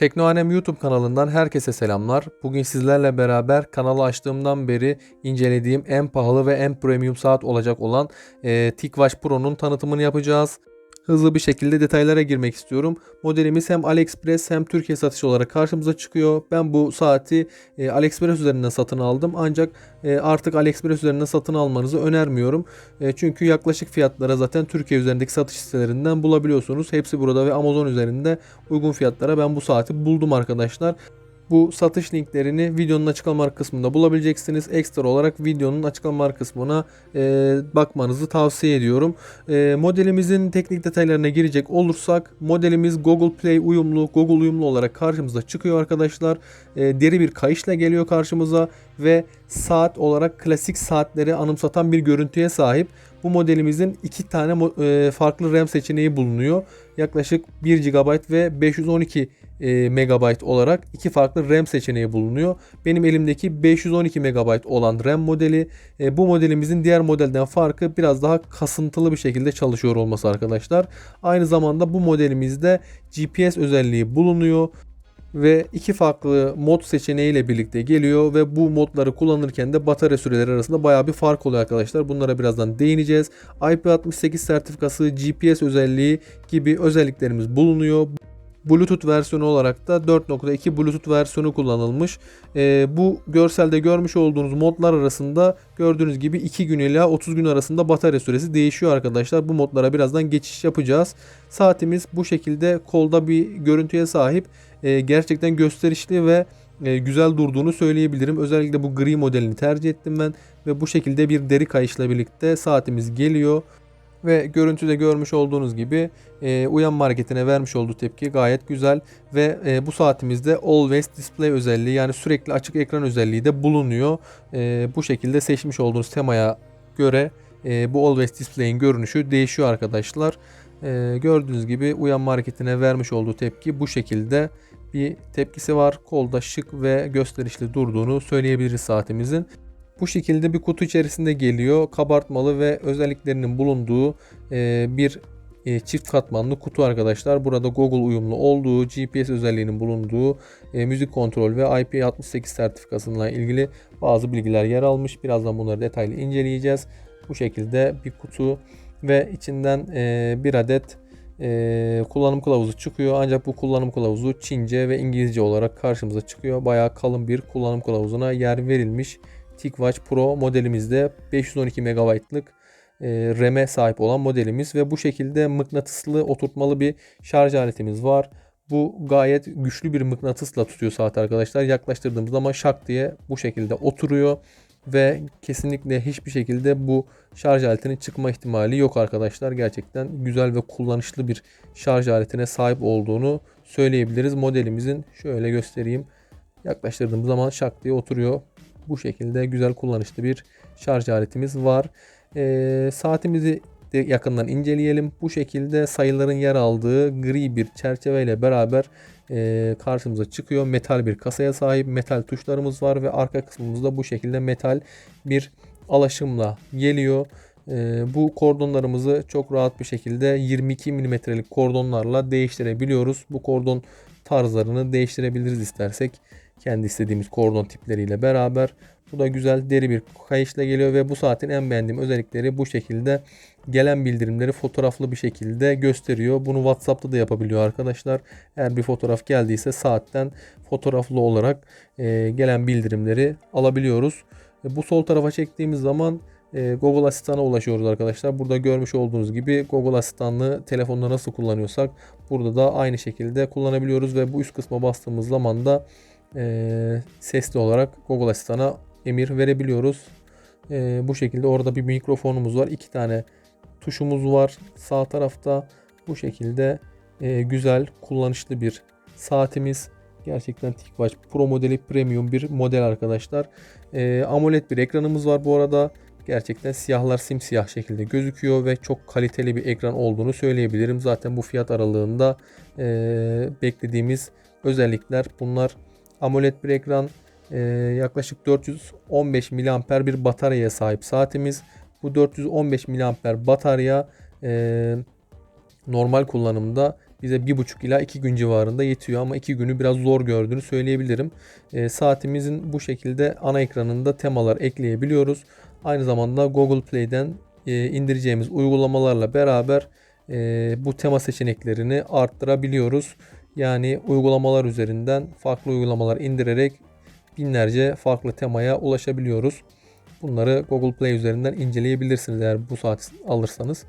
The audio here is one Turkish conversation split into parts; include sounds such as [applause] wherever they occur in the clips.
Teknoanem YouTube kanalından herkese selamlar. Bugün sizlerle beraber kanalı açtığımdan beri incelediğim en pahalı ve en premium saat olacak olan e, TicWatch Pro'nun tanıtımını yapacağız. Hızlı bir şekilde detaylara girmek istiyorum. Modelimiz hem AliExpress hem Türkiye satışı olarak karşımıza çıkıyor. Ben bu saati e, AliExpress üzerinden satın aldım. Ancak e, artık AliExpress üzerinden satın almanızı önermiyorum. E, çünkü yaklaşık fiyatlara zaten Türkiye üzerindeki satış sitelerinden bulabiliyorsunuz. Hepsi burada ve Amazon üzerinde uygun fiyatlara ben bu saati buldum arkadaşlar. Bu satış linklerini videonun açıklama kısmında bulabileceksiniz. Ekstra olarak videonun açıklama kısmına e, bakmanızı tavsiye ediyorum. E, modelimizin teknik detaylarına girecek olursak modelimiz Google Play uyumlu, Google uyumlu olarak karşımıza çıkıyor arkadaşlar. E, deri bir kayışla geliyor karşımıza ve saat olarak klasik saatleri anımsatan bir görüntüye sahip. Bu modelimizin iki tane e, farklı RAM seçeneği bulunuyor. Yaklaşık 1 GB ve 512 e, MB olarak iki farklı RAM seçeneği bulunuyor. Benim elimdeki 512 MB olan RAM modeli. E, bu modelimizin diğer modelden farkı biraz daha kasıntılı bir şekilde çalışıyor olması arkadaşlar. Aynı zamanda bu modelimizde GPS özelliği bulunuyor ve iki farklı mod seçeneğiyle birlikte geliyor ve bu modları kullanırken de batarya süreleri arasında baya bir fark oluyor arkadaşlar. Bunlara birazdan değineceğiz. IP68 sertifikası, GPS özelliği gibi özelliklerimiz bulunuyor. Bluetooth versiyonu olarak da 4.2 Bluetooth versiyonu kullanılmış. Ee, bu görselde görmüş olduğunuz modlar arasında gördüğünüz gibi 2 gün ile 30 gün arasında batarya süresi değişiyor arkadaşlar. Bu modlara birazdan geçiş yapacağız. Saatimiz bu şekilde kolda bir görüntüye sahip. Ee, gerçekten gösterişli ve e, güzel durduğunu söyleyebilirim. Özellikle bu gri modelini tercih ettim ben ve bu şekilde bir deri kayışla birlikte saatimiz geliyor. Ve görüntüde görmüş olduğunuz gibi e, uyanma hareketine vermiş olduğu tepki gayet güzel. Ve e, bu saatimizde Always Display özelliği yani sürekli açık ekran özelliği de bulunuyor. E, bu şekilde seçmiş olduğunuz temaya göre e, bu Always Display'in görünüşü değişiyor arkadaşlar. E, gördüğünüz gibi uyanma hareketine vermiş olduğu tepki bu şekilde bir tepkisi var. Kolda şık ve gösterişli durduğunu söyleyebiliriz saatimizin. Bu şekilde bir kutu içerisinde geliyor. Kabartmalı ve özelliklerinin bulunduğu e, bir e, çift katmanlı kutu arkadaşlar. Burada Google uyumlu olduğu, GPS özelliğinin bulunduğu, e, müzik kontrol ve IP68 sertifikasıyla ilgili bazı bilgiler yer almış. Birazdan bunları detaylı inceleyeceğiz. Bu şekilde bir kutu ve içinden bir adet kullanım kılavuzu çıkıyor. Ancak bu kullanım kılavuzu Çince ve İngilizce olarak karşımıza çıkıyor. Bayağı kalın bir kullanım kılavuzuna yer verilmiş. TicWatch Pro modelimizde 512 MB'lık e, RAM'e sahip olan modelimiz ve bu şekilde mıknatıslı oturtmalı bir şarj aletimiz var. Bu gayet güçlü bir mıknatısla tutuyor saat arkadaşlar. Yaklaştırdığımız zaman şak diye bu şekilde oturuyor ve kesinlikle hiçbir şekilde bu şarj aletinin çıkma ihtimali yok arkadaşlar. Gerçekten güzel ve kullanışlı bir şarj aletine sahip olduğunu söyleyebiliriz. Modelimizin şöyle göstereyim. Yaklaştırdığımız zaman şak diye oturuyor. Bu şekilde güzel kullanışlı bir şarj aletimiz var. E, saatimizi yakından inceleyelim. Bu şekilde sayıların yer aldığı gri bir çerçeveyle beraber e, karşımıza çıkıyor. Metal bir kasaya sahip metal tuşlarımız var ve arka kısmımızda bu şekilde metal bir alaşımla geliyor. E, bu kordonlarımızı çok rahat bir şekilde 22 mm'lik kordonlarla değiştirebiliyoruz. Bu kordon tarzlarını değiştirebiliriz istersek kendi istediğimiz kordon tipleriyle beraber. Bu da güzel deri bir kayışla geliyor ve bu saatin en beğendiğim özellikleri bu şekilde gelen bildirimleri fotoğraflı bir şekilde gösteriyor. Bunu WhatsApp'ta da yapabiliyor arkadaşlar. Eğer bir fotoğraf geldiyse saatten fotoğraflı olarak e, gelen bildirimleri alabiliyoruz. E, bu sol tarafa çektiğimiz zaman e, Google Asistan'a ulaşıyoruz arkadaşlar. Burada görmüş olduğunuz gibi Google Asistan'ı telefonda nasıl kullanıyorsak burada da aynı şekilde kullanabiliyoruz ve bu üst kısma bastığımız zaman da e, sesli olarak Google Asistan'a emir verebiliyoruz. E, bu şekilde orada bir mikrofonumuz var. iki tane tuşumuz var sağ tarafta. Bu şekilde e, güzel kullanışlı bir saatimiz. Gerçekten TicWatch Pro modeli premium bir model arkadaşlar. E, AMOLED bir ekranımız var bu arada. Gerçekten siyahlar simsiyah şekilde gözüküyor ve çok kaliteli bir ekran olduğunu söyleyebilirim. Zaten bu fiyat aralığında e, beklediğimiz özellikler bunlar. AMOLED bir ekran, e, yaklaşık 415 mAh bir bataryaya sahip saatimiz. Bu 415 mAh batarya e, normal kullanımda bize 1,5 ila 2 gün civarında yetiyor ama 2 günü biraz zor gördüğünü söyleyebilirim. E, saatimizin bu şekilde ana ekranında temalar ekleyebiliyoruz. Aynı zamanda Google Play'den e, indireceğimiz uygulamalarla beraber e, bu tema seçeneklerini arttırabiliyoruz. Yani uygulamalar üzerinden farklı uygulamalar indirerek binlerce farklı temaya ulaşabiliyoruz. Bunları Google Play üzerinden inceleyebilirsiniz eğer bu saat alırsanız.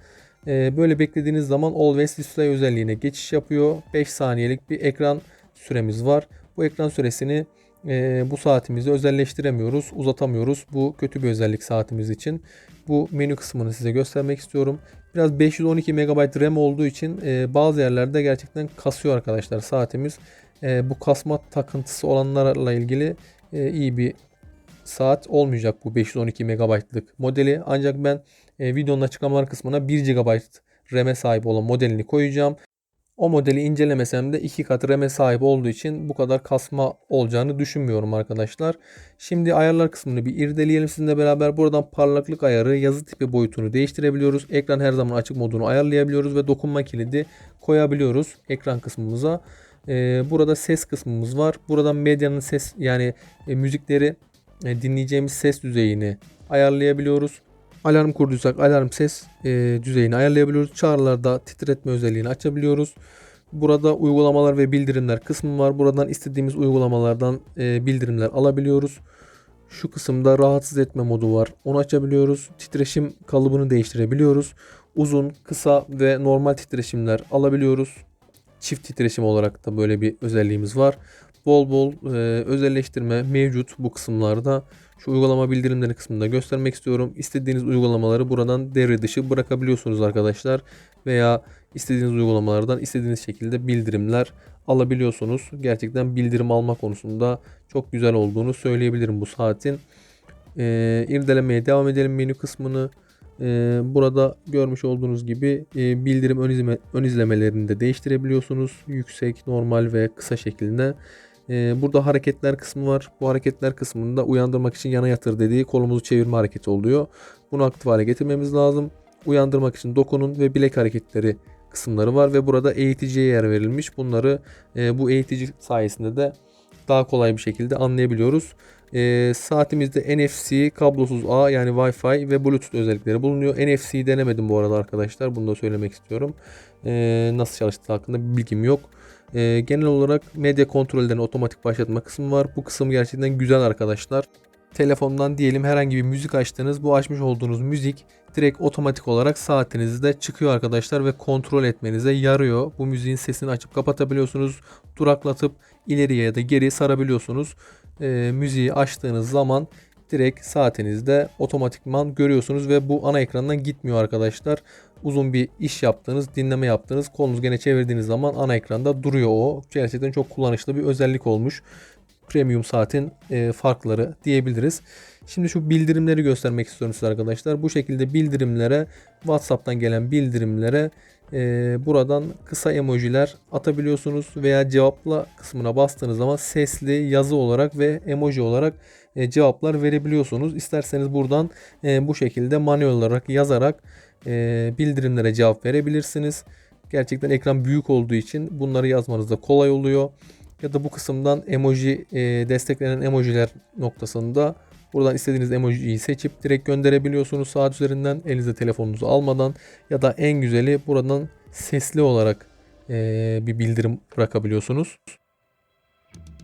Ee, böyle beklediğiniz zaman Always Display özelliğine geçiş yapıyor. 5 saniyelik bir ekran süremiz var. Bu ekran süresini e, bu saatimizi özelleştiremiyoruz, uzatamıyoruz. Bu kötü bir özellik saatimiz için. Bu menü kısmını size göstermek istiyorum. Biraz 512 MB RAM olduğu için e, bazı yerlerde gerçekten kasıyor arkadaşlar saatimiz. E, bu kasma takıntısı olanlarla ilgili e, iyi bir saat olmayacak bu 512 MB'lık modeli. Ancak ben e, videonun açıklamalar kısmına 1 GB RAM'e sahip olan modelini koyacağım. O modeli incelemesem de 2 kat RAM'e sahip olduğu için bu kadar kasma olacağını düşünmüyorum arkadaşlar. Şimdi ayarlar kısmını bir irdeleyelim sizinle beraber. Buradan parlaklık ayarı, yazı tipi boyutunu değiştirebiliyoruz. Ekran her zaman açık modunu ayarlayabiliyoruz ve dokunma kilidi koyabiliyoruz ekran kısmımıza. Ee, burada ses kısmımız var. Buradan medyanın ses yani e, müzikleri e, dinleyeceğimiz ses düzeyini ayarlayabiliyoruz. Alarm kurduysak alarm ses e, düzeyini ayarlayabiliyoruz. Çağrılarda titretme özelliğini açabiliyoruz. Burada uygulamalar ve bildirimler kısmı var. Buradan istediğimiz uygulamalardan e, bildirimler alabiliyoruz. Şu kısımda rahatsız etme modu var. Onu açabiliyoruz. Titreşim kalıbını değiştirebiliyoruz. Uzun, kısa ve normal titreşimler alabiliyoruz. Çift titreşim olarak da böyle bir özelliğimiz var. Bol bol e, özelleştirme mevcut bu kısımlarda. Şu uygulama bildirimleri kısmında göstermek istiyorum. İstediğiniz uygulamaları buradan devre dışı bırakabiliyorsunuz arkadaşlar. Veya istediğiniz uygulamalardan istediğiniz şekilde bildirimler alabiliyorsunuz. Gerçekten bildirim alma konusunda çok güzel olduğunu söyleyebilirim bu saatin. Ee, irdelemeye devam edelim menü kısmını. Ee, burada görmüş olduğunuz gibi e, bildirim ön, izleme, ön izlemelerini de değiştirebiliyorsunuz. Yüksek, normal ve kısa şeklinde. Ee, burada hareketler kısmı var. Bu hareketler kısmında uyandırmak için yana yatır dediği kolumuzu çevirme hareketi oluyor. Bunu aktif hale getirmemiz lazım. Uyandırmak için dokunun ve bilek hareketleri kısımları var ve burada eğiticiye yer verilmiş. Bunları e, bu eğitici sayesinde de daha kolay bir şekilde anlayabiliyoruz. E, saatimizde NFC, kablosuz ağ yani Wi-Fi ve Bluetooth özellikleri bulunuyor. NFC denemedim bu arada arkadaşlar. Bunu da söylemek istiyorum. E, nasıl çalıştığı hakkında bir bilgim yok. E, genel olarak medya kontrollerini otomatik başlatma kısmı var. Bu kısım gerçekten güzel arkadaşlar. Telefondan diyelim herhangi bir müzik açtınız. Bu açmış olduğunuz müzik direkt otomatik olarak saatinizde çıkıyor arkadaşlar ve kontrol etmenize yarıyor. Bu müziğin sesini açıp kapatabiliyorsunuz. Duraklatıp ileriye ya da geri sarabiliyorsunuz. E, müziği açtığınız zaman direkt saatinizde otomatikman görüyorsunuz ve bu ana ekrandan gitmiyor arkadaşlar. Uzun bir iş yaptığınız, dinleme yaptığınız, kolunuz gene çevirdiğiniz zaman ana ekranda duruyor o. Gerçekten çok kullanışlı bir özellik olmuş. Premium saatin e, farkları diyebiliriz. Şimdi şu bildirimleri göstermek istiyorum size arkadaşlar. Bu şekilde bildirimlere WhatsApp'tan gelen bildirimlere e, buradan kısa emojiler atabiliyorsunuz veya cevapla kısmına bastığınız zaman sesli, yazı olarak ve emoji olarak e, cevaplar verebiliyorsunuz. İsterseniz buradan e, bu şekilde manuel olarak yazarak e, bildirimlere cevap verebilirsiniz. Gerçekten ekran büyük olduğu için bunları yazmanız da kolay oluyor. Ya da bu kısımdan emoji e, desteklenen emojiler noktasında buradan istediğiniz emojiyi seçip direkt gönderebiliyorsunuz saat üzerinden elinizde telefonunuzu almadan ya da en güzeli buradan sesli olarak bir bildirim bırakabiliyorsunuz.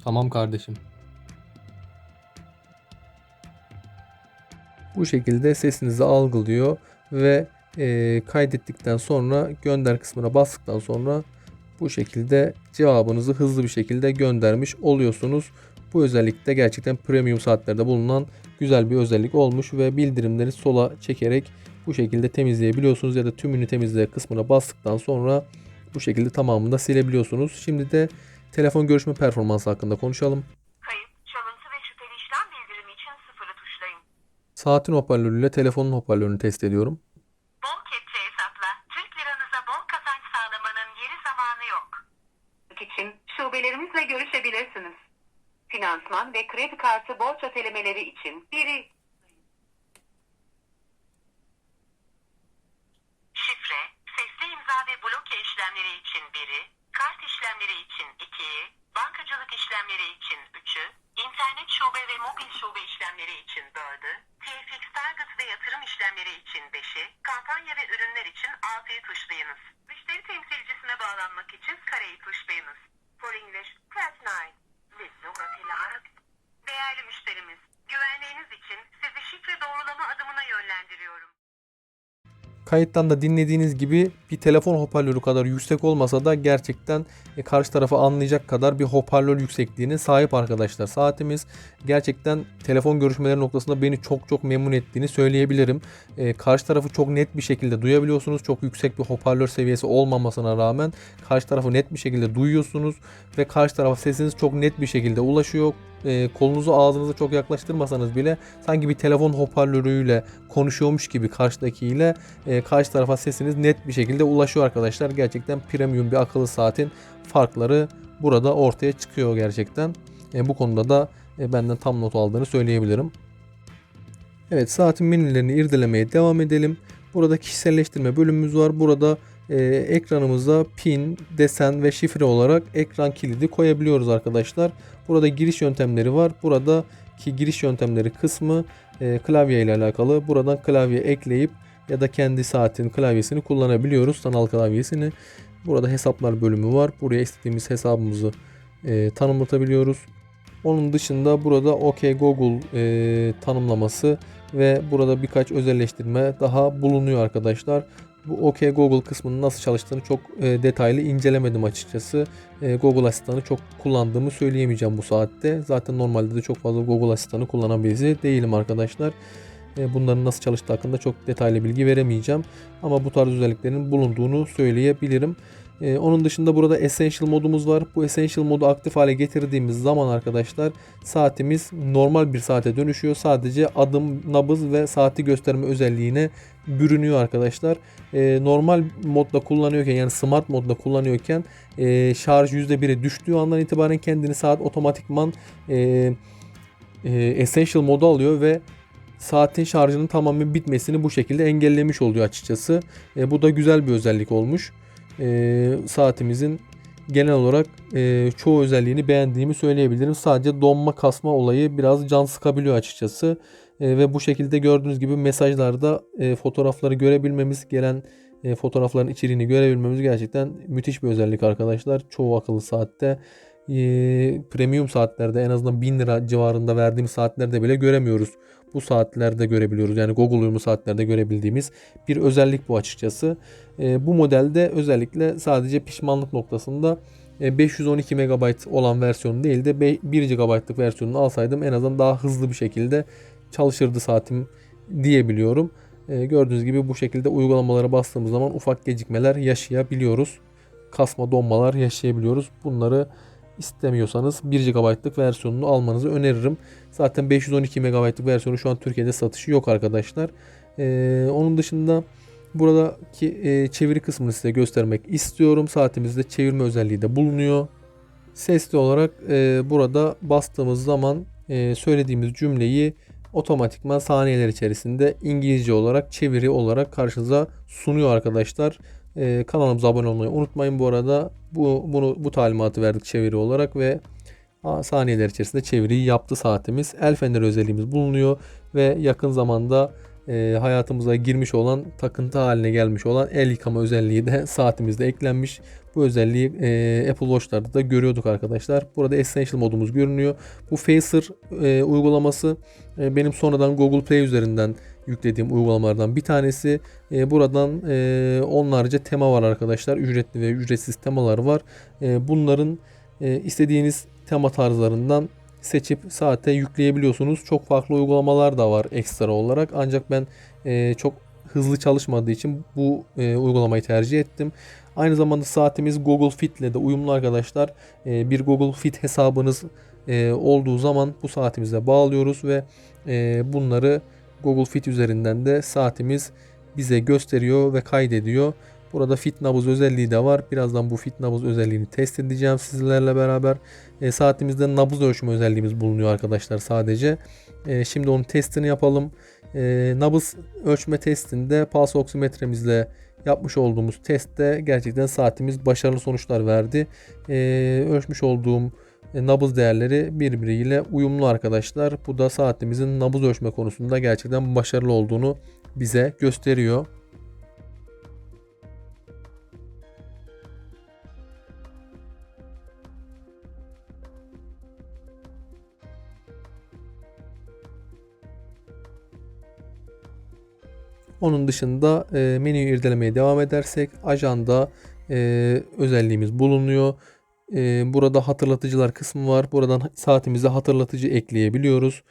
Tamam kardeşim. Bu şekilde sesinizi algılıyor ve e, kaydettikten sonra gönder kısmına bastıktan sonra bu şekilde cevabınızı hızlı bir şekilde göndermiş oluyorsunuz. Bu özellik de gerçekten premium saatlerde bulunan güzel bir özellik olmuş ve bildirimleri sola çekerek bu şekilde temizleyebiliyorsunuz ya da tümünü temizle kısmına bastıktan sonra bu şekilde tamamını da silebiliyorsunuz. Şimdi de telefon görüşme performansı hakkında konuşalım. Saatin hoparlörüyle telefonun hoparlörünü test ediyorum. Bon kepçe hesapla. Türk liranıza bol kazanç sağlamanın yeri zamanı yok. için şubelerimizle görüşebilirsiniz. Finansman ve kredi kartı borç ötelemeleri için biri. Şifre, sesli imza ve bloke işlemleri için biri, için 2'yi, bankacılık işlemleri için 3'ü, internet şube ve mobil şube işlemleri için 4'ü, TFX target ve yatırım işlemleri için 5'i, kampanya ve ürünler için 6'yı tuşlayınız. Müşteri temsilcisine bağlanmak için kareyi tuşlayınız. For English, press 9. Değerli müşterimiz, güvenliğiniz için sizi şifre doğrulama adımına yönlendiriyorum. Kayıttan da dinlediğiniz gibi bir telefon hoparlörü kadar yüksek olmasa da gerçekten e, karşı tarafı anlayacak kadar bir hoparlör yüksekliğine sahip arkadaşlar. Saatimiz gerçekten telefon görüşmeleri noktasında beni çok çok memnun ettiğini söyleyebilirim. E, karşı tarafı çok net bir şekilde duyabiliyorsunuz. Çok yüksek bir hoparlör seviyesi olmamasına rağmen karşı tarafı net bir şekilde duyuyorsunuz ve karşı tarafa sesiniz çok net bir şekilde ulaşıyor. E, kolunuzu ağzınıza çok yaklaştırmasanız bile sanki bir telefon hoparlörüyle konuşuyormuş gibi karşıdakiyle e, karşı tarafa sesiniz net bir şekilde ulaşıyor arkadaşlar. Gerçekten premium bir akıllı saatin farkları burada ortaya çıkıyor gerçekten. E, bu konuda da e, benden tam not aldığını söyleyebilirim. Evet saatin menülerini irdelemeye devam edelim. Burada kişiselleştirme bölümümüz var. Burada e, ekranımıza pin, desen ve şifre olarak ekran kilidi koyabiliyoruz arkadaşlar. Burada giriş yöntemleri var. Buradaki giriş yöntemleri kısmı e, klavye ile alakalı. Buradan klavye ekleyip ya da kendi saatin klavyesini kullanabiliyoruz. Sanal klavyesini. Burada hesaplar bölümü var. Buraya istediğimiz hesabımızı e, tanımlatabiliyoruz. Onun dışında burada OK Google e, tanımlaması ve burada birkaç özelleştirme daha bulunuyor arkadaşlar. Bu OK Google kısmının nasıl çalıştığını çok e, detaylı incelemedim açıkçası. E, Google asistanı çok kullandığımı söyleyemeyeceğim bu saatte. Zaten normalde de çok fazla Google asistanı kullanan birisi değilim arkadaşlar. E, bunların nasıl çalıştığı hakkında çok detaylı bilgi veremeyeceğim. Ama bu tarz özelliklerin bulunduğunu söyleyebilirim. Ee, onun dışında burada Essential modumuz var. Bu Essential modu aktif hale getirdiğimiz zaman arkadaşlar saatimiz normal bir saate dönüşüyor. Sadece adım, nabız ve saati gösterme özelliğine bürünüyor arkadaşlar. Ee, normal modda kullanıyorken yani smart modda kullanıyorken e, şarj %1'e düştüğü andan itibaren kendini saat otomatikman e, e, Essential moda alıyor ve saatin şarjının tamamen bitmesini bu şekilde engellemiş oluyor açıkçası. E, bu da güzel bir özellik olmuş e, saatimizin genel olarak e, çoğu özelliğini beğendiğimi söyleyebilirim. Sadece donma kasma olayı biraz can sıkabiliyor açıkçası. E, ve bu şekilde gördüğünüz gibi mesajlarda e, fotoğrafları görebilmemiz, gelen e, fotoğrafların içeriğini görebilmemiz gerçekten müthiş bir özellik arkadaşlar. Çoğu akıllı saatte e, premium saatlerde en azından 1000 lira civarında verdiğimiz saatlerde bile göremiyoruz. Bu saatlerde görebiliyoruz. Yani Google uyumlu saatlerde görebildiğimiz bir özellik bu açıkçası. E, bu modelde özellikle sadece pişmanlık noktasında e, 512 MB olan versiyonu değil de 1 GB'lık versiyonunu alsaydım en azından daha hızlı bir şekilde çalışırdı saatim diyebiliyorum. E, gördüğünüz gibi bu şekilde uygulamalara bastığımız zaman ufak gecikmeler yaşayabiliyoruz. Kasma donmalar yaşayabiliyoruz. Bunları istemiyorsanız 1 GB'lık versiyonunu almanızı öneririm. Zaten 512 MB'lık versiyonu şu an Türkiye'de satışı yok arkadaşlar. Ee, onun dışında buradaki e, çeviri kısmını size göstermek istiyorum. Saatimizde çevirme özelliği de bulunuyor. Sesli olarak e, burada bastığımız zaman e, söylediğimiz cümleyi otomatikman saniyeler içerisinde İngilizce olarak çeviri olarak karşınıza sunuyor arkadaşlar. Ee, kanalımıza abone olmayı unutmayın bu arada. Bu bunu bu talimatı verdik çeviri olarak ve saniyeler içerisinde çeviriyi yaptı saatimiz. El feneri özelliğimiz bulunuyor ve yakın zamanda e, hayatımıza girmiş olan takıntı haline gelmiş olan el yıkama özelliği de [laughs] saatimizde eklenmiş. Bu özelliği e, Apple Watch'larda da görüyorduk arkadaşlar. Burada Essential modumuz görünüyor. Bu Facer e, uygulaması e, benim sonradan Google Play üzerinden yüklediğim uygulamalardan bir tanesi. E, buradan e, onlarca tema var arkadaşlar. Ücretli ve ücretsiz temalar var. E, bunların e, istediğiniz tema tarzlarından seçip saate yükleyebiliyorsunuz. Çok farklı uygulamalar da var ekstra olarak. Ancak ben e, çok hızlı çalışmadığı için bu e, uygulamayı tercih ettim. Aynı zamanda saatimiz Google Fit ile de uyumlu arkadaşlar. E, bir Google Fit hesabınız e, olduğu zaman bu saatimize bağlıyoruz ve e, bunları Google Fit üzerinden de saatimiz bize gösteriyor ve kaydediyor. Burada Fit nabız özelliği de var. Birazdan bu Fit nabız özelliğini test edeceğim sizlerle beraber. E, saatimizde nabız ölçme özelliğimiz bulunuyor arkadaşlar sadece. E, şimdi onun testini yapalım. E, nabız ölçme testinde pulse oksimetremizle yapmış olduğumuz testte gerçekten saatimiz başarılı sonuçlar verdi. Ee, ölçmüş olduğum e, nabız değerleri birbiriyle uyumlu arkadaşlar. Bu da saatimizin nabız ölçme konusunda gerçekten başarılı olduğunu bize gösteriyor. Onun dışında e, menüyü irdelemeye devam edersek ajanda e, özelliğimiz bulunuyor. E, burada hatırlatıcılar kısmı var. Buradan saatimize hatırlatıcı ekleyebiliyoruz.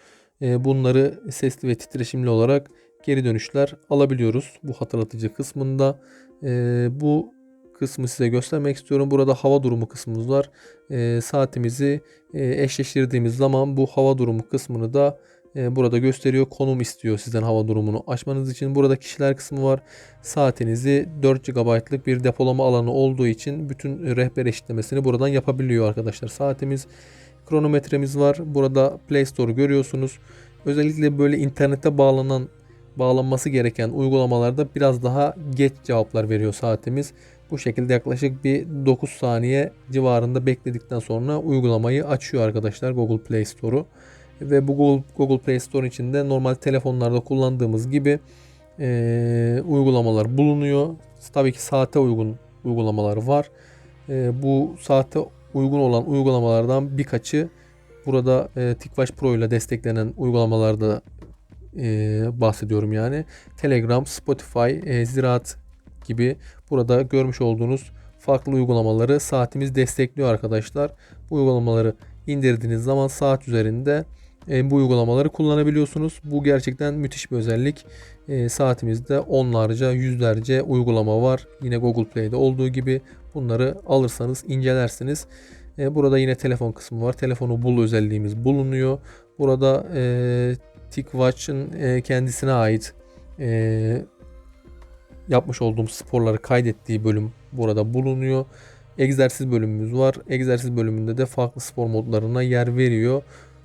E, bunları sesli ve titreşimli olarak geri dönüşler alabiliyoruz bu hatırlatıcı kısmında. E, bu kısmı size göstermek istiyorum. Burada hava durumu kısmımız var. E, saatimizi e, eşleştirdiğimiz zaman bu hava durumu kısmını da burada gösteriyor. Konum istiyor sizden hava durumunu açmanız için. Burada kişiler kısmı var. Saatinizi 4 GB'lık bir depolama alanı olduğu için bütün rehber eşitlemesini buradan yapabiliyor arkadaşlar. Saatimiz kronometremiz var. Burada Play Store görüyorsunuz. Özellikle böyle internete bağlanan bağlanması gereken uygulamalarda biraz daha geç cevaplar veriyor saatimiz. Bu şekilde yaklaşık bir 9 saniye civarında bekledikten sonra uygulamayı açıyor arkadaşlar Google Play Store'u ve bu Google, Google Play Store içinde normal telefonlarda kullandığımız gibi e, uygulamalar bulunuyor. Tabii ki saate uygun uygulamalar var. E, bu saate uygun olan uygulamalardan birkaçı burada e, TicWatch Pro ile desteklenen uygulamalarda e, bahsediyorum yani. Telegram, Spotify, e, Ziraat gibi burada görmüş olduğunuz farklı uygulamaları saatimiz destekliyor arkadaşlar. Bu uygulamaları indirdiğiniz zaman saat üzerinde e, bu uygulamaları kullanabiliyorsunuz. Bu gerçekten müthiş bir özellik. E, saatimizde onlarca, yüzlerce uygulama var. Yine Google Play'de olduğu gibi bunları alırsanız incelersiniz. E, burada yine telefon kısmı var. Telefonu bul özelliğimiz bulunuyor. Burada e, TicWatch'ın e, kendisine ait e, yapmış olduğum sporları kaydettiği bölüm burada bulunuyor. Egzersiz bölümümüz var. Egzersiz bölümünde de farklı spor modlarına yer veriyor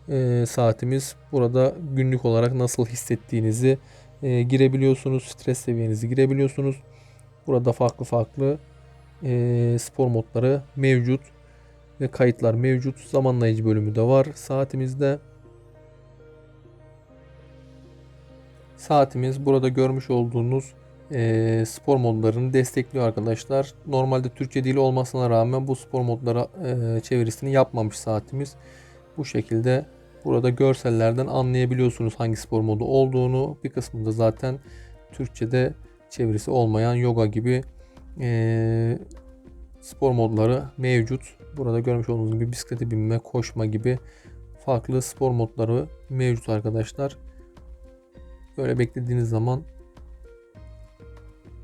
e, saatimiz. Burada günlük olarak nasıl hissettiğinizi e, girebiliyorsunuz. Stres seviyenizi girebiliyorsunuz. Burada farklı farklı e, spor modları mevcut ve kayıtlar mevcut. Zamanlayıcı bölümü de var saatimizde. Saatimiz burada görmüş olduğunuz e, spor modlarını destekliyor arkadaşlar. Normalde Türkçe dili olmasına rağmen bu spor modlara e, çevirisini yapmamış saatimiz. Bu şekilde burada görsellerden anlayabiliyorsunuz hangi spor modu olduğunu. Bir kısmında zaten Türkçe'de çevirisi olmayan yoga gibi e, spor modları mevcut. Burada görmüş olduğunuz gibi bisiklete binme, koşma gibi farklı spor modları mevcut arkadaşlar. Böyle beklediğiniz zaman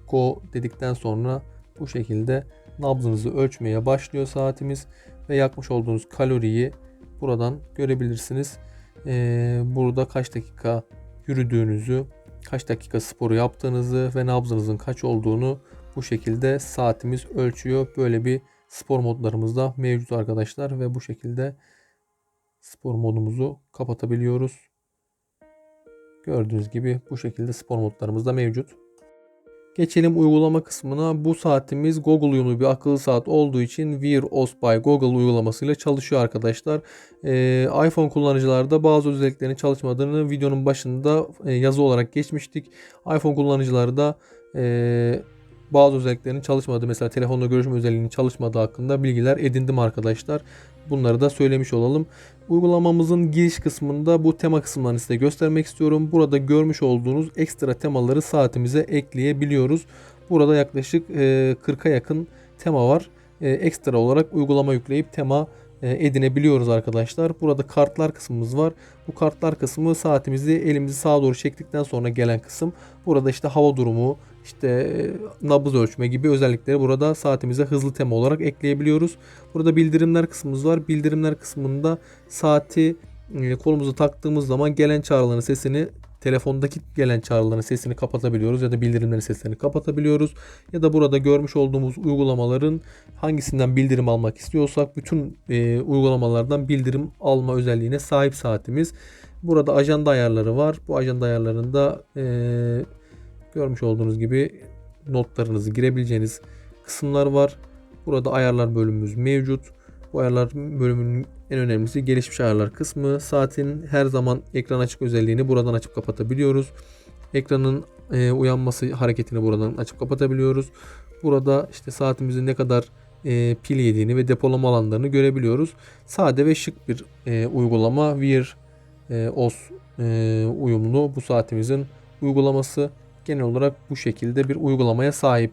go dedikten sonra bu şekilde nabzınızı ölçmeye başlıyor saatimiz ve yakmış olduğunuz kaloriyi buradan görebilirsiniz. Ee, burada kaç dakika yürüdüğünüzü, kaç dakika sporu yaptığınızı ve nabzınızın kaç olduğunu bu şekilde saatimiz ölçüyor. Böyle bir spor modlarımız da mevcut arkadaşlar ve bu şekilde spor modumuzu kapatabiliyoruz. Gördüğünüz gibi bu şekilde spor modlarımız da mevcut. Geçelim uygulama kısmına. Bu saatimiz Google uyumlu bir akıllı saat olduğu için Wear OS by Google uygulamasıyla çalışıyor arkadaşlar. Ee, iPhone kullanıcılarda bazı özelliklerin çalışmadığını videonun başında e, yazı olarak geçmiştik. iPhone kullanıcıları da e, bazı özelliklerin çalışmadığı mesela telefonla görüşme özelliğinin çalışmadığı hakkında bilgiler edindim arkadaşlar. Bunları da söylemiş olalım. Uygulamamızın giriş kısmında bu tema kısımlarını size göstermek istiyorum. Burada görmüş olduğunuz ekstra temaları saatimize ekleyebiliyoruz. Burada yaklaşık 40'a yakın tema var. Ekstra olarak uygulama yükleyip tema edinebiliyoruz arkadaşlar. Burada kartlar kısmımız var. Bu kartlar kısmı saatimizi elimizi sağa doğru çektikten sonra gelen kısım. Burada işte hava durumu, işte e, nabız ölçme gibi özellikleri burada saatimize hızlı tema olarak ekleyebiliyoruz. Burada bildirimler kısmımız var. Bildirimler kısmında saati e, kolumuza taktığımız zaman gelen çağrıların sesini telefondaki gelen çağrıların sesini kapatabiliyoruz ya da bildirimlerin seslerini kapatabiliyoruz. Ya da burada görmüş olduğumuz uygulamaların hangisinden bildirim almak istiyorsak bütün e, uygulamalardan bildirim alma özelliğine sahip saatimiz. Burada ajanda ayarları var. Bu ajanda ayarlarında e, görmüş olduğunuz gibi notlarınızı girebileceğiniz kısımlar var. Burada ayarlar bölümümüz mevcut. Bu ayarlar bölümünün en önemlisi gelişmiş ayarlar kısmı. Saatin her zaman ekran açık özelliğini buradan açıp kapatabiliyoruz. Ekranın e, uyanması hareketini buradan açıp kapatabiliyoruz. Burada işte saatimizin ne kadar e, pil yediğini ve depolama alanlarını görebiliyoruz. Sade ve şık bir e, uygulama. Wear e, OS e, uyumlu bu saatimizin uygulaması. Genel olarak bu şekilde bir uygulamaya sahip.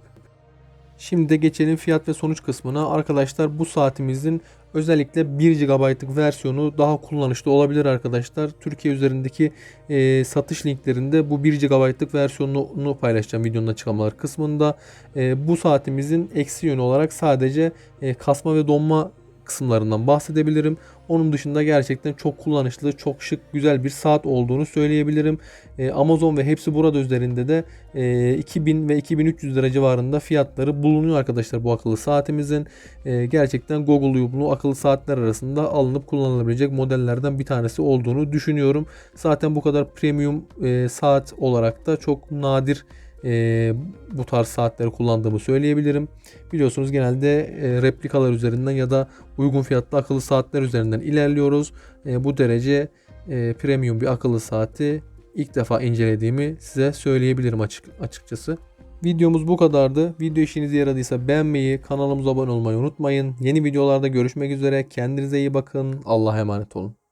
Şimdi de geçelim fiyat ve sonuç kısmına. Arkadaşlar bu saatimizin özellikle 1 GB'lık versiyonu daha kullanışlı olabilir arkadaşlar. Türkiye üzerindeki e, satış linklerinde bu 1 GB'lık versiyonunu paylaşacağım videonun açıklamalar kısmında. E, bu saatimizin eksi yönü olarak sadece e, kasma ve donma kısımlarından bahsedebilirim. Onun dışında gerçekten çok kullanışlı, çok şık, güzel bir saat olduğunu söyleyebilirim. E, Amazon ve hepsi burada üzerinde de e, 2000 ve 2300 lira civarında fiyatları bulunuyor arkadaşlar bu akıllı saatimizin. E, gerçekten Google uyumlu akıllı saatler arasında alınıp kullanılabilecek modellerden bir tanesi olduğunu düşünüyorum. Zaten bu kadar premium e, saat olarak da çok nadir e, bu tarz saatleri kullandığımı söyleyebilirim. Biliyorsunuz genelde e, replikalar üzerinden ya da uygun fiyatlı akıllı saatler üzerinden ilerliyoruz. E, bu derece e, premium bir akıllı saati ilk defa incelediğimi size söyleyebilirim açık açıkçası. Videomuz bu kadardı. Video işinize yaradıysa beğenmeyi, kanalımıza abone olmayı unutmayın. Yeni videolarda görüşmek üzere. Kendinize iyi bakın. Allah'a emanet olun.